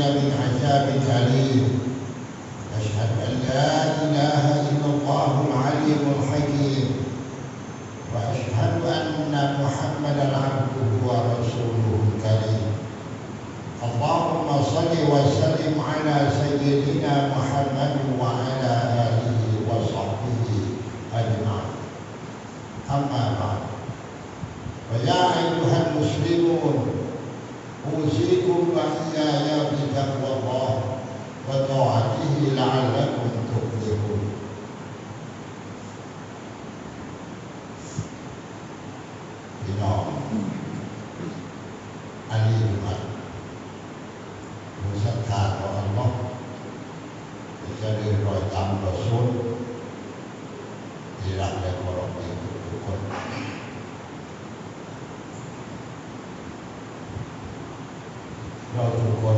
من عذاب เราทุกคน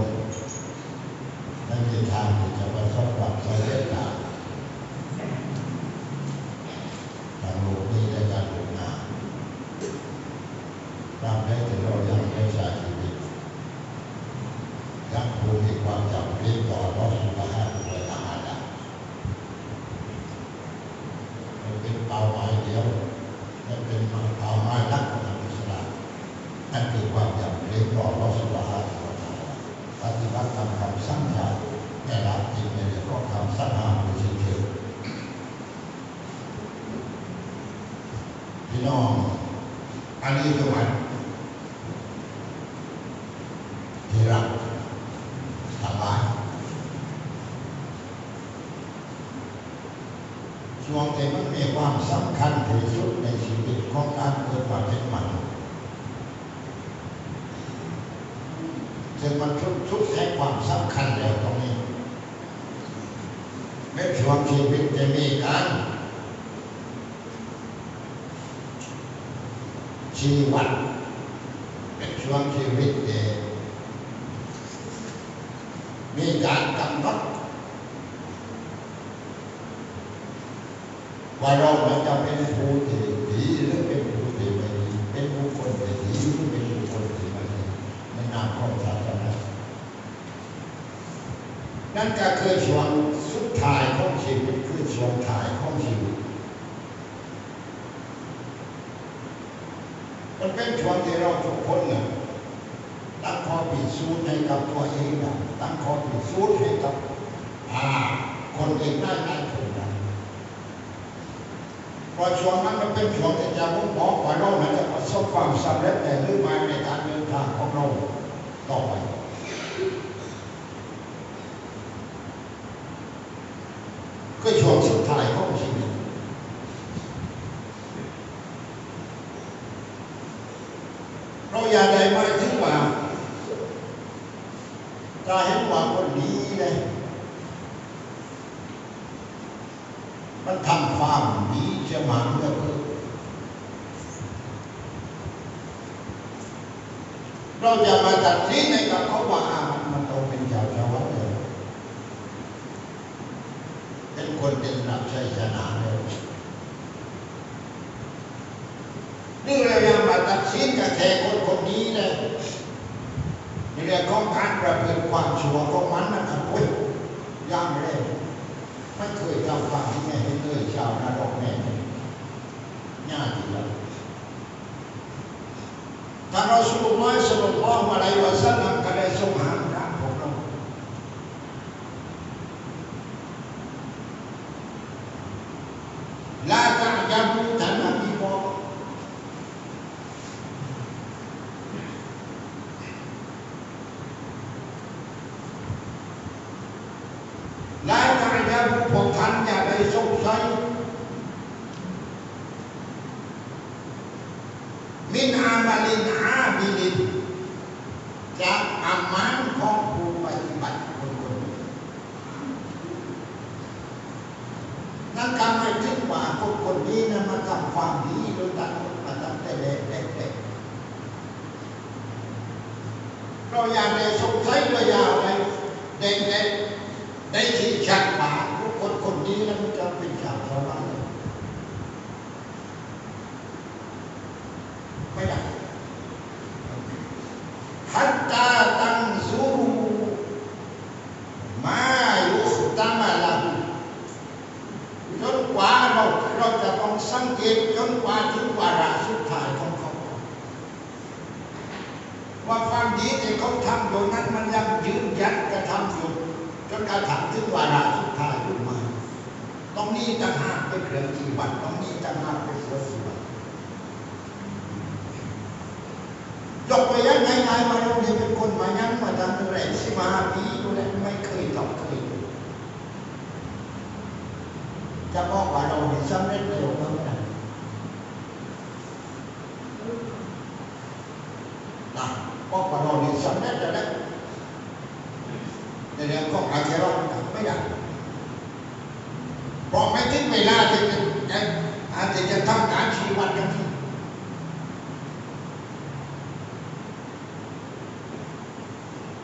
ไม่มีทางที่จะประสบความสำเร็จได้ทางโลกนี้และการลงหน้าตามได้ที่เรายังได้ใช้ชีวิตยังคงมีความจำเป็นต่อรอสุขภาพและอาหารได้มันเป็นเป้าหมายเดียวและเป็นเป้าหมายหลักของอิสลามนั่นคือความจำเป็นต่อรอสุขภาพ ป ฏิบัติตามคำสั่งยาแต่ละจริงในเรื่องของคำสั่งหามหรือเฉยๆพี่น้อง อันนี้ก็หมายที่รักสบายช่วงที่มันมีความสำคัญที่สุดในชีวิตของการเกิดมาเป็นมนุษย์ ซึ่งมันชุดชุดให้ความสำคัญแล้วตรงนี้ในช่วงชีวิตจะมีการชีวัตเป็นช่วงชีวิตเดมีการกำหนดว่าเราจะเป็นผู้ที่ดีหรือเป็นผู้ที่ไม่ดีเป็นบุคคลที่ดีหรือเป็นบุคคลที่ไม่ดี นาของศาสนานั่นก็คือช่วงสุดท้ายของชีวิตคือช่วงท้ายของชีวิตมันเป็นช่วงที่เราทุกคนเนี่ยตั้งข้อพิดสูจน์ให้กับตัวเองนะตั้งข้อพิดสูจน์ให้กับอ่าคนเอื่นได้ได้ถูกนะเพราะช่วงนั้นมันเป็นช่วงที่จะบ่งบอกว่าเรานี่ยจะประสบความสำเร็จในหรือไม่ในการเดินทางของเรา ต่อไปก็ช่วงสุดท้ายของชีวิตเราอย่าได้มาถึงว่าจะเห็นว่าคนดีเลย มันทำความดีจะมาเมื่อคือ เราจะมาตัดสินในกับเขาว่าอ่ามันมันต้องเป็นชาวชาววัดเลยเป็นคนเป็นรับใช้ชนะเลยนี่เรายังมาตัดสินกับแค่คนคนนี้เลยในเรื่องของการประพฤติความชั่วของมันนะครับโอ้ยย่างเลยไม่เคยทำความที่ไม่เห็นเลยชาวนรกแน่เลยง่ายทีเดียวท่านรอสูลุลลอฮ์สัลลัลลอฮุอะลัยฮิวะซัลลัมก็ได้ทรงเรา ลาตะยาบูท่านนบีบอกลาตะ บาลินอาบิลินจากอามานของผู้ปฏิบัติคนคนนี้นั่นก็หมายถึงว่าคนคนนี้นะมาทำความดีโดยตั้งมาตั้งแต่เด็กเด็กเราอยากได้สงสัยเราอยากได้เด็กเด็กได้ที่ชัดป่าทุกคนคนนี้นะมันจะเป็นชาวสวรรค์ ไม่ได้ ฮัตตาตังซูรู เกตจนกว่าถึงวาระสุดท้ายของเขา ว่าความดีที่เขาทำอยู่นั้นมันยังยืนยันกระทำอยู่จนกระทั่งถึงวาระสุดท้ายขึ้นมาตรงนี้จะหากเป็นเครื่องจีวัดตรงนี้จะหากเป็นเครื่องจีวัด ยกไปยังไงไงมาเราเรียนเป็นคนมายังมาตั้งแต่แรกสิมาปีอยู่แล้วไม่เคยตอบเคยจะบอกว่าเราเห็นสำเร็จเร็วมากนะ นะเพราะว่าเราเนี่ยสำเร็จแล้วนะในเรื่องของอาชีวะไม่ได้เพราะไม่ถึงเวลาที่จะจะอาจจะจะทำการชีวัดกันที่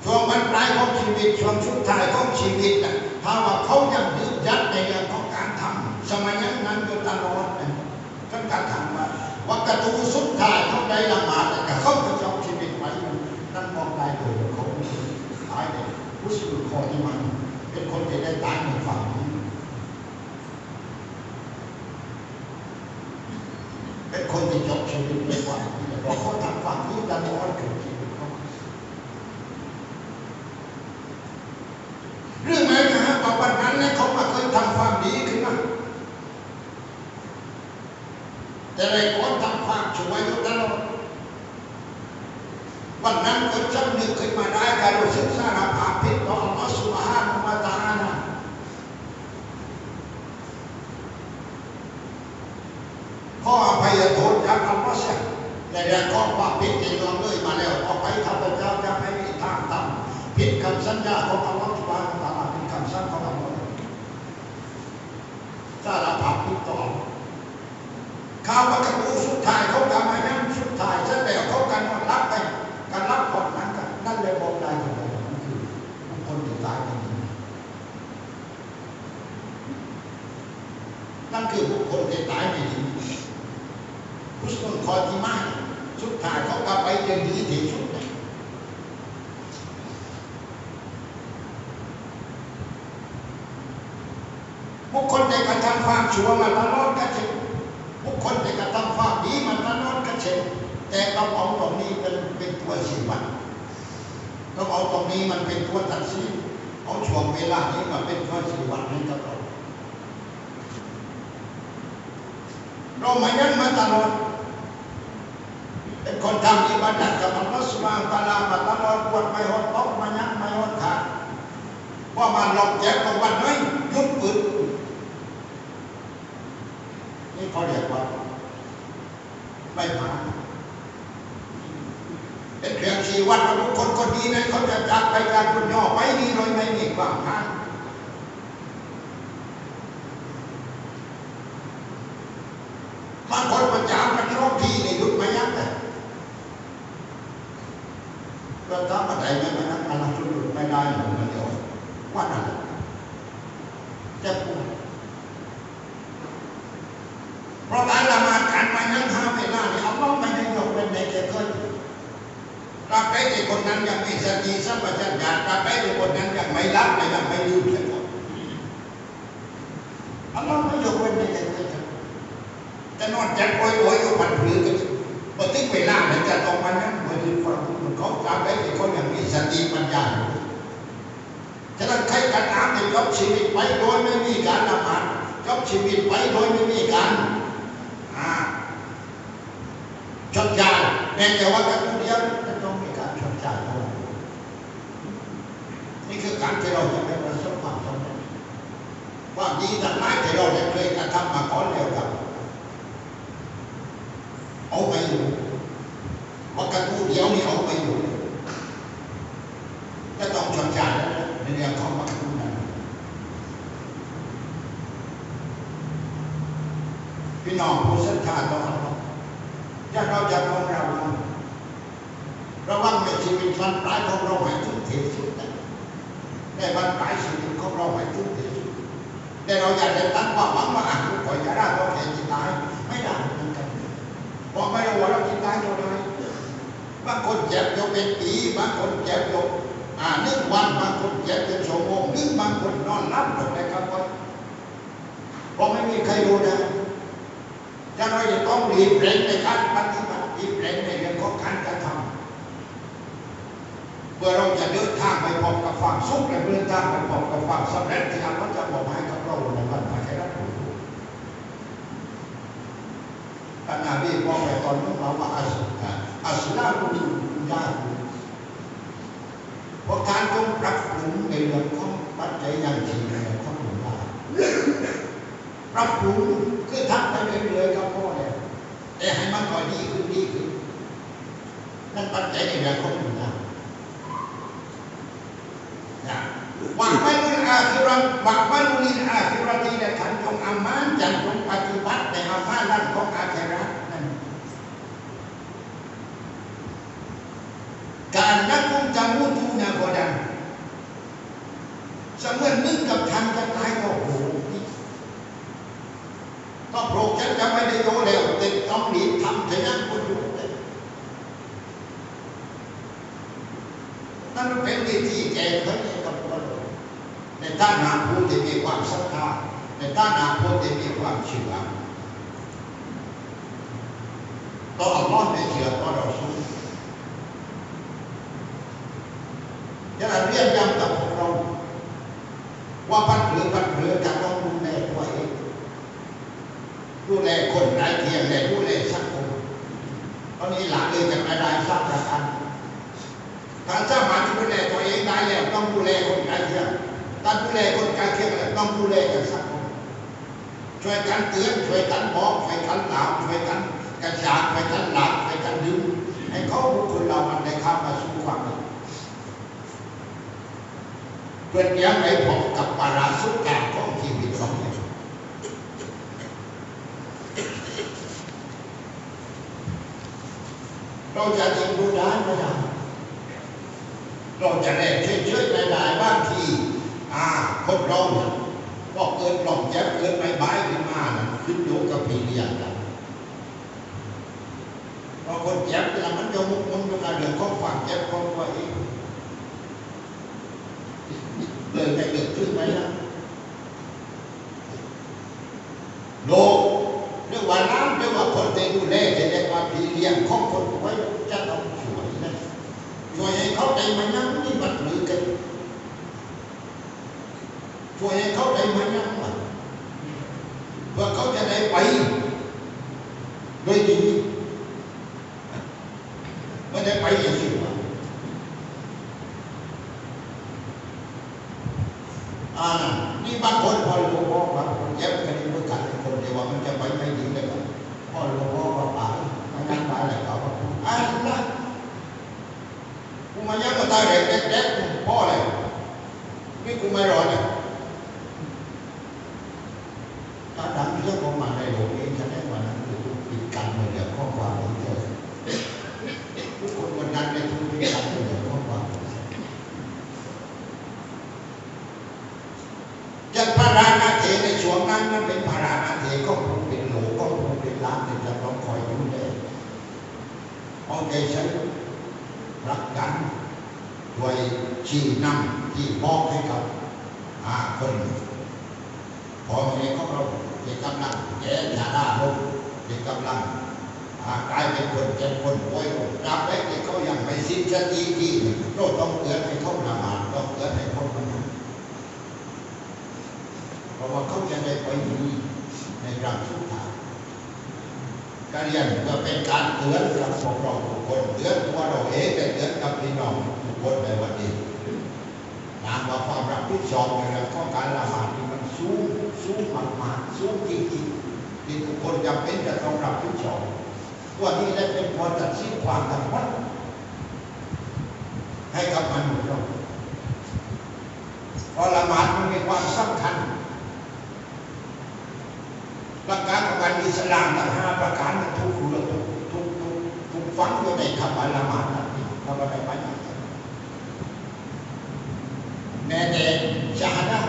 ช่วงบรรปลาย ของชีวิตช่วงสุดท้ายของชีวิตนะถ้าว่าเขายังยึดยัดในเรื่องของการทำสมัยนั้นอยู่ตลอดนะจนกรทำว่าวักตูสุดท้ายเขาได้ละหมาดแต่เขาจะจบชีวิตไว้นั่นมองได้เลยเขาตายเลยผู้สื่อคอที่มันเป็นคนที่ได้ตายในฝั่งนี้เป็นคนที่จบชีวิตในฝั่งนี้เพราะเขาทำฝั่งนี้ตลอดถึงชีวิตเขาเรื่องไหนนะฮะว่าวันนั้นเนี่ยเขามาเคยทำความดีขึ้นมา แต่ในคนทำความชั่วอยู่ตลอดวันนั้นก็จำนึกขึ้นมาได้การรู้สึกสารภาพผิดต่ออัลลอฮฺสุบฮานะฮูวะตาลาขออภัยโทษจากอัลลอฮฺเสียในเรื่องของความผิดที่ล่วงเลยมาแล้วต่อไปข้าพเจ้าจะไม่มีทางทำผิดคำสัญญาของอัลลอฮฺสุบฮานะฮูวะตะอาลาเป็นคำสั่งของอัลลอฮฺสารภาพผิดต่อ ข่าวว่าขบูสุดท้ายเขากำมายังสุดท้ายซะแล้วเขากันว่ารับไปกันรับผลนั้นกันนั่นเลยบอกได้ทั้งหมคือคคลที่ตายจริงนั่นคือบุคคลที่ตายไม่ดีพุทธนคอที่มากสุดท้ายเขากลับไปจะดีที่สุดบุคคลที่กระทำความชั่วมาตลอดก็จริง บุคคลที่กระทำความดีมันตลอดก็เช่นแต่เราเอาตรงนี้เป็นเป็นตัวชี้วัดเราเอาตรงนี้มันเป็นตัวตัดสินเอาช่วงเวลานี้มาเป็นตัวชี้วัดให้กับเราเรามายันมาตลอดเป็นคนทำอิบาดัตกับอัลสุบานตาลามาตลอดปวดไม่หดตกมายันไม่หดขาดพอมาหลอกแจกของวันน้ยยุดปืนนี่เขาเรียก ไม่ผ่าเป็นเรื่องชี้วัดว่าบุคคลคนนี้นั้นเขาจะจากไปการคุณย่อไปนี่โดยไม่มีความผ่านบางคนประจามมันชอบทีในยุดมายักเลยก็ถ้ามาได้ไม่มานั้นมันจุดหยุดไม่ได้หรือมันเดียวว่านั่นจะพูด เพราะการละหมาดการมายังห้าเวลาเนี่ยอัลลอฮ์ไม่ได้ยกเป็นในแก่คนตราบ ใดที่คนนั้นยังมีสติสัมปชัญญะตราบใดที่คนนั้นยังไม่รับและยังไม่ลืมเลยก่อนอัลลอฮ์ไม่ยกเป็นในแก่คนจะนอนจัดโอยโอยอยู่พันผือกันพอถึงเวลาเนี่จะต้องมานั่งมายืนฟังเขาตราบใดที่คนยังมีสติปัญญาฉะนั้นใครกันตามที่ยกชีวิตไปโดยไม่มีการละหมาดยกชีวิตไปโดยไม่มีการชดใช้แม้แต่ว่าการเดียวจะต้องมีการชดใช้เท่านั้นนี่คือการที่เราจะไม่ประสบความสำเร็จความดีต่างหลายที่เราได้เคยกระทำมาก่อนแล้วครับ เอาไปอยู่ว่ากระตูเดียวนี่เอาไปอยู่จะต้องชดใช้ในเรื่องของวัตถุนั้นพี่น้องผู้ศรัทธาต่ออัลลอฮ์ถ้าเราจะมองเราระวังในชีวิตวันปลายของเราให้ถึงที่สุด ในวันปลายชีวิตของเราให้ถึงที่สุดแต่เราอยากจะตั้งความหวังว่าอะทุกคนจะได้เราแค่จิตตายไม่ได้เหมือนกันเพราะไม่รู้ว่าเราจิตตายเท่าไรบางคนเจ็บอยู่เป็นปีบางคนเจ็บอยู่อ่าหนึ่งวันบางคนเจ็บเป็นชั่วโมงหนึ่งบางคนนอนหลับหมดเลยครับว่าเพราะไม่มีใครรู้นะจะเราจะต้องรีบเร่งในการปฏิบัติรีบเร่งในเรื่องของการกระทำ เมื่อเราจะเดินทางไปพบกับความสุขและเดินทางไปพบกับความสำเร็จที่อัลลอฮ์จะบอกให้กับเราในวันภายในรับรู้ท่านนาบีบอกไปตอนนู้นเราว่าอัสอัสลามุยาคุเพราะการต้องปรับปรุงในเรื่องของปัจจัยอย่างจริงในเรื่องของหมู่บ้าปรับปรุงคือทำไปเรื่อยๆกับพ่อเนี่ยแต่ให้มันค่อยดีขึ้นดีขึ้นนั่นปัจจัยในเรื่องของหมู่บ้านนะห วังไม่รู้อาคิรัตหวังไม่รู้ลิอาคิรัตีและขันจงอามานจันจงปฏิบัติในอามานนั่นของอาคิรัตนั่นการนักมุจะมุทูนาโกดันเสมือนนึกกับทำจะตายก็โหก็โปรกฉันจะไม่ได้โยแล้วแต่ต้องรีทำเถอะนะคุณดูเลยนั่นเป็นวิธีแก้ไขกับคน ด้านหาผู้ที่มีความศรัทธาในด้านหาผู้ที่มีความเชื่อต่ออัลลอฮ์ไม่เชื่อต่อเราสู้อย่าเรียกย้ำกับพวกเรา ว่าพันเรือพันเรือจะต้องดูแลตัวเองดูแลคนไร้เทียมและดูแลสังคมตอนนี้หลังเลยจะไม่ได้สร้างประกันถ้าสามารถดูแลตัวเองได้แล้วต้องดูแลคนไร้เทียม ถ้าดูแลคนไร้เทียมแล้วต้องดูแลกันสังคมช่วยกันเตือนช่วยกันบอกช่วยกันหลามช่วยกันกระชากช่วยกันหลับช่วยกันดึงให้เขาบุคคลเรามันได้เข้ามาสู่ความดีเพื่อนยังไม่พบกับปาราสุกาของชีวิตของเราเราจะยิงดูได้ไม่ได้เราจะแลกเฉยๆไม่ได้บางทีอ่า คนเราเนี่ยก็เกิดหลงแจ๊บเกิดไม่บขึ้นมาขึ้นอยู่กับพีเลี้ยงกันพอคนแจ๊บเนี่ยมันจะมุกมันจะกรเดือดของฝังแจ๊บของตัวเองเลยไปเกิดขึ้นไหมนะโลกเรียกว่าน้ำเรียกว่าคนเตดูแลจะเรียกว่าพีเลี้ยงของคนไว้จะต้องช่วยนะช่วยให้เขาใจมันยังนี่มันหรือกัน ช่วยให้เขาใจมันยังมันเพื่อเขาจะได้ไปด้วยดีไม่ได้ไปอย่างนี้วะ อ่านี่บางคนพอหลวงพ่อบางคนเย็บกันในมือกันคนเดียวว่ามันจะไปไม่ดีเลยกันพอหลวงพ่อก็ตายไม่งั้นตายแล้วเขาก็อ่าละกูมายังมาตายเด็กเด็กๆพ่อเลยนี่กูไม่รอดเนี่ยถ้าดังเรื่องของมันในโลกนี้ฉันได้วันนั้นคือปิดกันเหมือนเดียวข้อความนี้เลยทุกคนวันนั้นในทุกปิดกันเหมือนเดียวข้อความนี้ จันพารานาเถในช่วงนั้นนั้นเป็นพารานาเถก็คงเป็นโหลก็คงเป็นล้านที่จะต้องคอยดูแล เอาใจใช้รักกันด้วยชี้นำที่มอบให้กับอาคนพอแม่ของเราที่กำลังแก่ชาดาลงที่กำลังกลายเป็นคนเจ็บคนป่วยรับไว้ที่เขายังไม่สิ้นสติที่เราต้องเตือนให้เขาละหมาดต้องเตือนให้เขาทำเพราะว่าเขาจะได้ไปดีในครั้งสุดท้าย รเรียนก็เป็นการเตือนกับพวกเราทุกคนเตือนตัวเราเองแต่เตือนกับพี่น้องทุกคนในวันนี้นามว่าความรับผิดชอบในเรื่องของการละหมาดที่มันสูงสูงมากๆสูงจริงๆที่ทุกคนจำเป็นจะต้องรับผิดชอบตัวนี้ได้เป็นคนตัดสินความทั้งหมดให้กับมนุษย์เราเพราะละหมาดมันมีความสำคัญ หลั กการของการอิสลามทั้งห้าประการนั้นทุกเรื่องทุกทุกทุกทุกฝังอยู่ในคำอัลลามานั้นคำอะไรไปนะแม้แต่ชาดา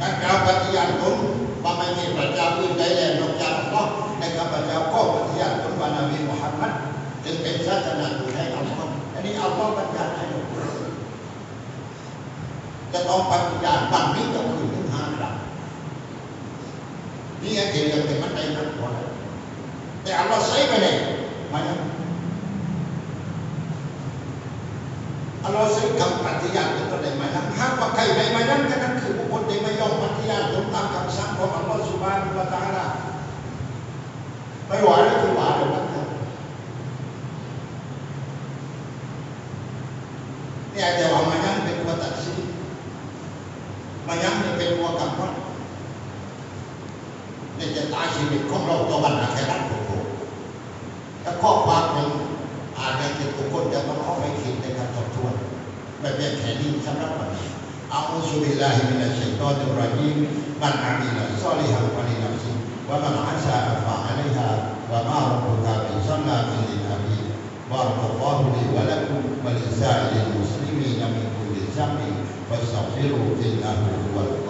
การกล่าวปฏิญาณตนว่าไม่มีพระเจ้าอื่นใดแล้วนอกจากอัลลอฮ์ในข้าพเจ้าก็ปฏิญาณตนว่านบีมุฮัมมัดจึงเป็นศาสนาผู้ให้อัลลอฮ์อันนี้อัลลอฮ์บัญญัติให้เราจะต้องปฏิญาณวันนี้ก็คือถึงห้าครั้งนี่ไอ้ที่เรียกเป็นมันได้มันพอแล้วแต่อัลลอฮ์ใส่ไปเลยมายังอัลลอฮ์ใส่คำปฏิญาณเป็นตัวใดมายังหากว่าใครไม่มายังก็นั่นคือ บุคคลที่ไม่ยอมปฏิญาณตรงตามคำสั่งของอัลลอฮ์สุบฮานะฮูวะตะอาลาไม่ไหวแล้วคือหวาเลยนะเนี่ยแต่ว่ามายังเป็นตัวตัดสินมายังนี่เป็นตัวกำกับ ในจะตายชีวิตของเราตัววันหาแค่รักถูกถ้าข้อความหนึ่งอ่านในจิตบุคคนจะต้องเข้าไปคิดในการทบทวนไม่เป็นแผนที่สำหรับวันนี้อาอุสุบิลลาฮิมินัสชัยตอนอุรายิมบันอามิลาซอลิฮัลฟาลินัสิว่ามันอาซาฟาอะลัยฮาว่ามารุบุกาบิซัลลาบิลินอาบิบารุลลอฮุลิวะลักุมบะลิซาอิลมุสลิมีนมินกุลิซัมมิฟัสตัฟิรุอินนะฮุวะ